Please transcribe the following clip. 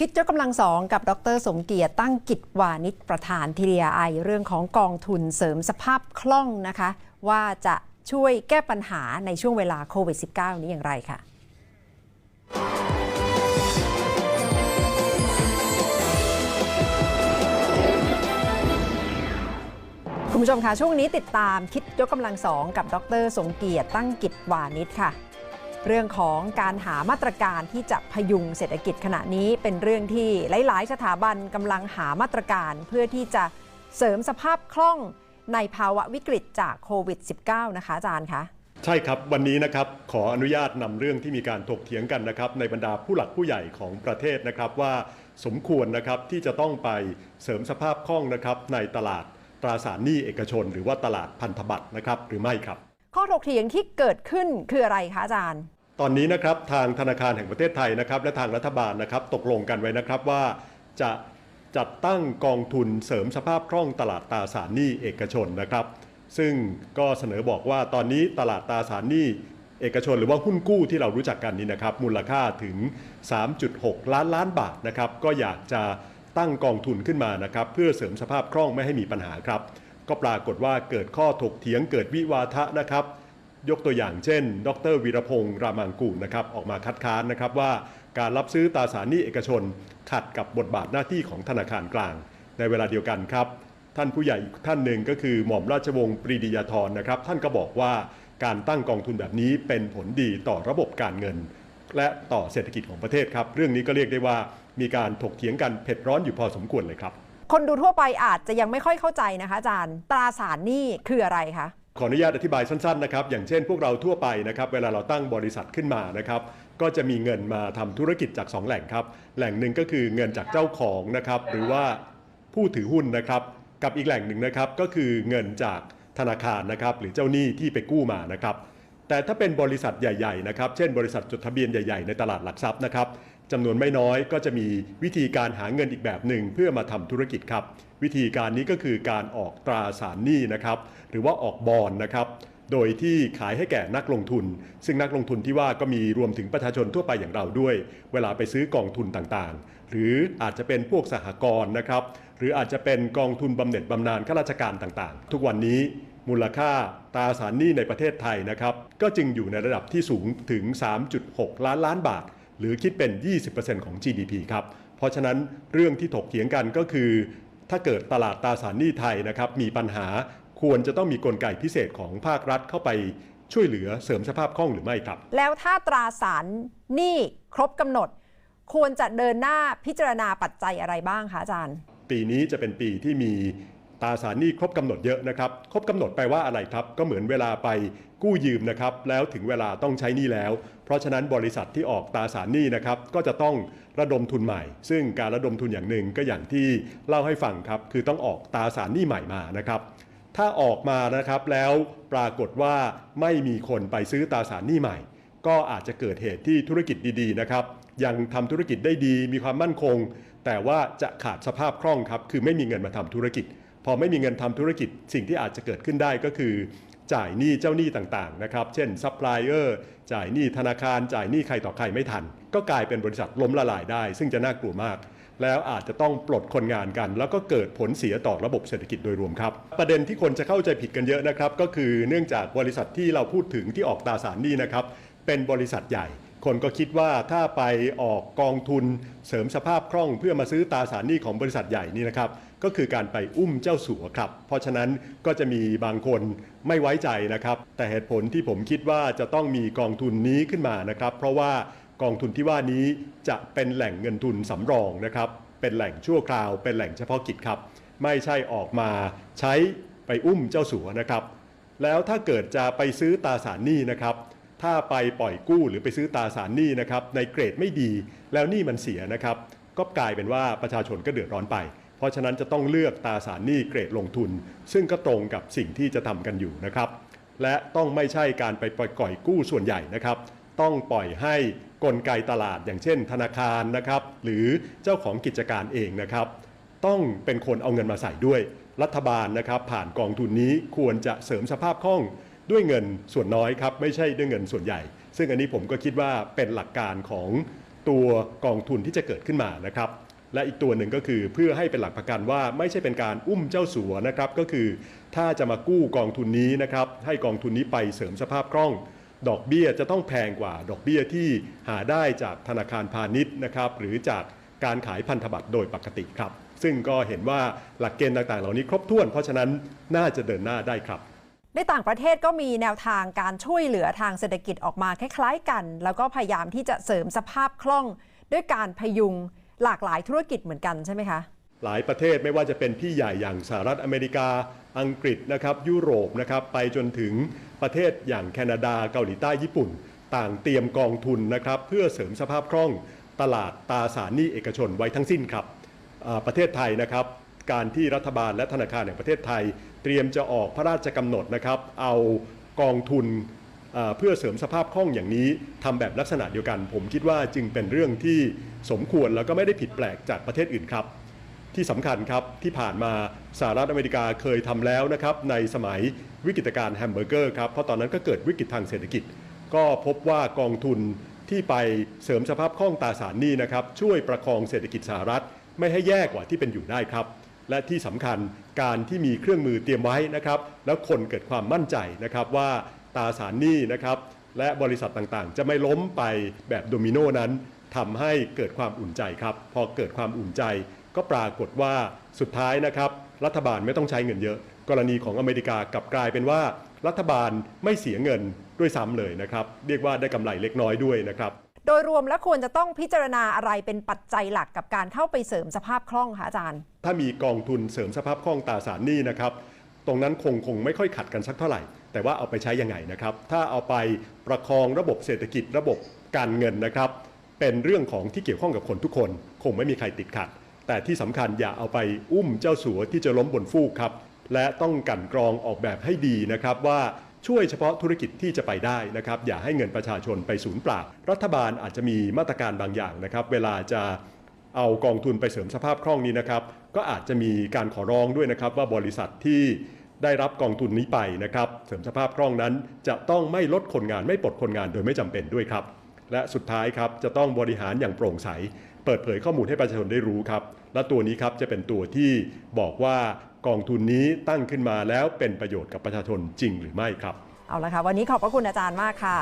คิดยกกำลังสองกับดรสมเกียรติตั้งกิจวานิชประธานทีเดียไอเรื่องของกองทุนเสริมสภาพคล่องนะคะ ว่าจะช่วยแก้ปัญหาในช่วงเวลาโควิด -19 นี้อย่างไรค่ะคุณผู้ชมคะช่วงนี้ติดตามคิดยกกำลังสองกับดรสมเกียรติตั้งกิจวานิชค่ะ เรื่องของการหามาตรการที่จะพยุงเศรษฐกิจขณะนี้เป็นเรื่องที่หลาย ๆ สถาบันกำลังหามาตรการเพื่อที่จะเสริมสภาพคล่องในภาวะวิกฤตจากโควิด -19 นะคะอาจารย์คะใช่ครับ วันนี้นะครับขออนุญาตนำเรื่องที่มีการถกเถียงกันนะครับ ในบรรดาผู้หลักผู้ใหญ่ของประเทศนะครับ ว่าสมควรนะครับที่จะต้องไปเสริมสภาพคล่องนะครับในตลาดตราสารหนี้เอกชน หรือว่าตลาดพันธบัตรนะครับหรือไม่ครับ ข้อถกเถียงที่เกิดขึ้นคืออะไรคะอาจารย์ ตอนนี้นะครับทางธนาคารแห่งประเทศไทยนะครับ และทางรัฐบาลนะครับ ตกลงกันไว้นะครับว่าจะจัดตั้งกองทุนเสริมสภาพคล่องตลาดตราสารหนี้เอกชนนะครับ ซึ่งก็เสนอบอกว่าตอนนี้ตลาดตราสารหนี้เอกชนหรือว่าหุ้นกู้ที่เรารู้จักกันนี้นะครับ มูลค่าถึง 3.6 ล้านล้านบาทนะครับ ก็อยากจะตั้งกองทุนขึ้นมานะครับ เพื่อเสริมสภาพคล่องไม่ให้มีปัญหาครับ ก็ปรากฏว่าเกิดข้อถกเถียงเกิดวิวาทะนะครับ ยกตัวอย่างเช่น ดรวีรพงษ์รามังกูนะครับออกมาคัดค้านนะครับว่าการรับซื้อตราสารหนี้เอกชน ขัดกับบทบาทหน้าที่ของธนาคารกลาง ในเวลาเดียวกันครับ ท่านผู้ใหญ่อีกท่านหนึ่งก็คือหม่อมราชวงศ์ปรีดียาธรนะครับ ท่านก็บอกว่าการตั้งกองทุนแบบนี้เป็นผลดีต่อระบบการเงิน และต่อเศรษฐกิจของประเทศครับ เรื่องนี้ก็เรียกได้ว่ามีการถกเถียงกันเผ็ดร้อนอยู่พอสมควรเลยครับ คนดูทั่วไปอาจจะยังไม่ค่อยเข้าใจนะคะอาจารย์ ตราสารหนี้คืออะไรคะ ขออนุญาตอธิบายสั้นๆนะครับอย่างเช่นพวกเราทั่วไปนะครับเวลาเราตั้งบริษัทขึ้นมานะครับก็จะมีเงินมาทำธุรกิจจาก 2 แหล่งครับ แหล่งหนึ่งก็คือเงินจากเจ้าของนะครับหรือว่าผู้ถือหุ้นนะครับ กับอีกแหล่งหนึ่งนะครับก็คือเงินจากธนาคารนะครับหรือเจ้าหนี้ที่ไปกู้มานะครับแต่ถ้าเป็นบริษัทใหญ่ๆนะครับเช่นบริษัทจดทะเบียนใหญ่ๆในตลาดหลักทรัพย์นะครับ จำนวนไม่น้อยก็จะมีวิธีการหาเงินอีกแบบหนึ่งเพื่อมาทำธุรกิจครับ วิธีการนี้ก็คือการออกตราสารหนี้นะครับ หรือว่าออกบอลนะครับโดยที่ขายให้แก่นักลงทุน ซึ่งนักลงทุนที่ว่าก็มีรวมถึงประชาชนทั่วไปอย่างเราด้วย เวลาไปซื้อกองทุนต่างๆ หรืออาจจะเป็นพวกสหกรณ์นะครับ หรืออาจจะเป็นกองทุนบำเหน็จบำนาญข้าราชการต่างๆ ทุกวันนี้มูลค่าตราสารหนี้ในประเทศไทยนะครับ ก็จึงอยู่ในระดับที่สูงถึง 3.6 ล้านล้านบาท หรือคิดเป็น 20%ของ GDP ครับ เพราะฉะนั้นเรื่องที่ถกเถียงกันก็คือ ถ้าเกิดตลาดตราสารหนี้ไทยนะครับมีปัญหาควรจะต้องมีกลไกพิเศษของภาครัฐเข้าไปช่วยเหลือเสริมสภาพคล่องหรือไม่ครับ แล้วถ้าตราสารหนี้ครบกำหนด ควรจะเดินหน้าพิจารณาปัจจัยอะไรบ้างคะอาจารย์ ปีนี้จะเป็นปีที่มีตราสารหนี้ครบกำหนดเยอะนะครับ ครบกำหนดแปลว่าอะไรครับ ก็เหมือนเวลาไป กู้ยืมนะครับแล้วถึงเวลาต้องใช้หนี้แล้ว เพราะฉะนั้นบริษัทที่ออกตราสารหนี้นะครับก็จะต้องระดมทุนใหม่ ซึ่งการระดมทุนอย่างหนึ่งก็อย่างที่เล่าให้ฟังครับคือต้องออกตราสารหนี้ใหม่มานะครับถ้าออกมานะครับแล้วปรากฏว่าไม่มีคนไปซื้อตราสารหนี้ใหม่ ก็อาจจะเกิดเหตุที่ธุรกิจดีๆนะครับยังทำธุรกิจได้ดีมีความมั่นคง แต่ว่าจะขาดสภาพคล่องครับคือไม่มีเงินมาทำธุรกิจ พอไม่มีเงินทำธุรกิจสิ่งที่อาจจะเกิดขึ้นได้ก็คือ จ่ายหนี้เจ้าหนี้ต่างๆนะครับเช่นซัพพลายเออร์จ่ายหนี้ธนาคาร จ่ายหนี้ใครต่อใครไม่ทัน ก็กลายเป็นบริษัทล้มละลายได้ ซึ่งจะน่ากลัวมาก แล้วอาจจะต้องปลดคนงานกัน แล้วก็เกิดผลเสียต่อระบบเศรษฐกิจโดยรวมครับ ประเด็นที่คนจะเข้าใจผิดกันเยอะนะครับก็คือเนื่องจากบริษัทที่เราพูดถึงที่ออกตราสารหนี้นะครับเป็นบริษัทใหญ่คนก็คิดว่าถ้าไปออกกองทุนเสริมสภาพคล่องเพื่อมาซื้อตราสารหนี้ของบริษัทใหญ่นี่นะครับ ก็คือการไปอุ้มเจ้าสัวครับ เพราะฉะนั้นก็จะมีบางคนไม่ไว้ใจนะครับ แต่เหตุผลที่ผมคิดว่าจะต้องมีกองทุนนี้ขึ้นมานะครับ เพราะว่ากองทุนที่ว่านี้จะเป็นแหล่งเงินทุนสำรองนะครับ เป็นแหล่งชั่วคราว เป็นแหล่งเฉพาะกิจครับ ไม่ใช่ออกมาใช้ไปอุ้มเจ้าสัวนะครับ แล้วถ้าเกิดจะไปซื้อตราสารหนี้นะครับถ้าไปปล่อยกู้หรือไปซื้อตราสารหนี้นะครับในเกรดไม่ดีแล้วหนี้มันเสียนะครับ ก็กลายเป็นว่าประชาชนก็เดือดร้อนไป เพราะฉะนั้นจะต้องเลือกตราสารหนี้เกรดลงทุน ซึ่งก็ตรงกับสิ่งที่จะทำกันอยู่นะครับ และต้องไม่ใช่การไปปล่อยก่อยกู้ส่วนใหญ่นะครับ ต้องปล่อยให้กลไกตลาดอย่างเช่น ธนาคารนะครับ หรือเจ้าของกิจการเองนะครับ ต้องเป็นคนเอาเงินมาใส่ด้วย รัฐบาลนะครับ ผ่านกองทุนนี้ควรจะเสริมสภาพคล่องด้วยเงินส่วนน้อยครับ ไม่ใช่ด้วยเงินส่วนใหญ่ ซึ่งอันนี้ผมก็คิดว่าเป็นหลักการของตัวกองทุนที่จะเกิดขึ้นมานะครับ และอีกตัวหนึ่งก็คือเพื่อให้เป็นหลักประกันว่าไม่ใช่เป็นการอุ้มเจ้าสัวนะครับ ก็คือถ้าจะมากู้กองทุนนี้นะครับให้กองทุนนี้ไปเสริมสภาพคล่อง ดอกเบี้ยจะต้องแพงกว่าดอกเบี้ยที่หาได้จากธนาคารพาณิชย์นะครับ หรือจากการขายพันธบัตรโดยปกติครับ ซึ่งก็เห็นว่าหลักเกณฑ์ต่างๆ เหล่านี้ครบถ้วน เพราะฉะนั้นน่าจะเดินหน้าได้ครับในต่างประเทศก็มีแนวทางการช่วยเหลือทางเศรษฐกิจออกมาคล้ายๆกัน แล้วก็พยายามที่จะเสริมสภาพคล่อง ด้วยการพยุง หลากหลายธุรกิจเหมือนกันใช่ไหมคะหลายประเทศไม่ว่าจะเป็นพี่ใหญ่อย่างสหรัฐอเมริกา อังกฤษนะครับยุโรปนะครับไปจนถึงประเทศอย่างแคนาดาเกาหลีใต้ญี่ปุ่น ต่างเตรียมกองทุนนะครับเพื่อเสริมสภาพคล่องตลาดตราสารหนี้เอกชนไว้ทั้งสิ้นครับประเทศไทยนะครับการที่รัฐบาลและธนาคารแห่งประเทศไทย เตรียมจะออกพระราชกำหนดนะครับเอากองทุน เพื่อเสริมสภาพคล่องอย่างนี้ทำแบบลักษณะเดียวกัน ผมคิดว่าจึงเป็นเรื่องที่สมควรแล้วก็ไม่ได้ผิดแปลกจากประเทศอื่นครับ ที่สำคัญครับที่ผ่านมาสหรัฐอเมริกาเคยทำแล้วนะครับในสมัยวิกฤตการแฮมเบอร์เกอร์ครับเพราะตอนนั้นก็เกิดวิกฤตทางเศรษฐกิจ ก็พบว่ากองทุนที่ไปเสริมสภาพคล่องตราสารหนี้นะครับช่วยประคองเศรษฐกิจสหรัฐ ไม่ให้แย่กว่าที่เป็นอยู่ได้ครับและที่สำคัญการที่มีเครื่องมือเตรียมไว้นะครับ แล้วคนเกิดความมั่นใจนะครับว่า ตราสารหนี้นะครับและบริษัทต่างๆ จะไม่ล้มไปแบบโดมิโนนั้นทำให้เกิดความอุ่นใจครับ พอเกิดความอุ่นใจ ก็ปรากฏว่าสุดท้ายนะครับ รัฐบาลไม่ต้องใช้เงินเยอะ กรณีของอเมริกากลับกลายเป็นว่า รัฐบาลไม่เสียเงินด้วยซ้ำเลยนะครับ เรียกว่าได้กำไรเล็กน้อยด้วยนะครับ โดยรวมแล้วควรจะต้องพิจารณาอะไรเป็นปัจจัยหลักกับการเข้าไปเสริมสภาพคล่องคะอาจารย์ ถ้ามีกองทุนเสริมสภาพคล่องตราสารหนี้นะครับ ตรงนั้นคงคงไม่ค่อยขัดกันสักเท่าไหร่ แต่ว่าเอาไปใช้ยังไงนะครับ ถ้าเอาไปประคองระบบเศรษฐกิจระบบการเงินนะครับ เป็นเรื่องของที่เกี่ยวข้องกับคนทุกคน คงไม่มีใครติดขัด แต่ที่สำคัญอย่าเอาไปอุ้มเจ้าสัวที่จะล้มบนฟูกครับ และต้องกันกรองออกแบบให้ดีนะครับว่าช่วยเฉพาะธุรกิจที่จะไปได้นะครับ อย่าให้เงินประชาชนไปศูนย์เปล่า รัฐบาลอาจจะมีมาตรการบางอย่างนะครับ เวลาจะเอากองทุนไปเสริมสภาพคล่องนี้นะครับ ก็อาจจะมีการขอร้องด้วยนะครับว่าบริษัทที่ ได้รับกองทุนนี้ไปนะครับ เสริมสภาพคล่องนั้น จะต้องไม่ลดคนงานไม่ปลดคนงานโดยไม่จำเป็นด้วยครับ และสุดท้ายครับจะต้องบริหารอย่างโปร่งใส เปิดเผยข้อมูลให้ประชาชนได้รู้ครับ และตัวนี้ครับจะเป็นตัวที่บอกว่ากองทุนนี้ตั้งขึ้นมาแล้วเป็นประโยชน์กับประชาชนจริงหรือไม่ครับ เอาละค่ะวันนี้ขอบพระคุณอาจารย์มากค่ะ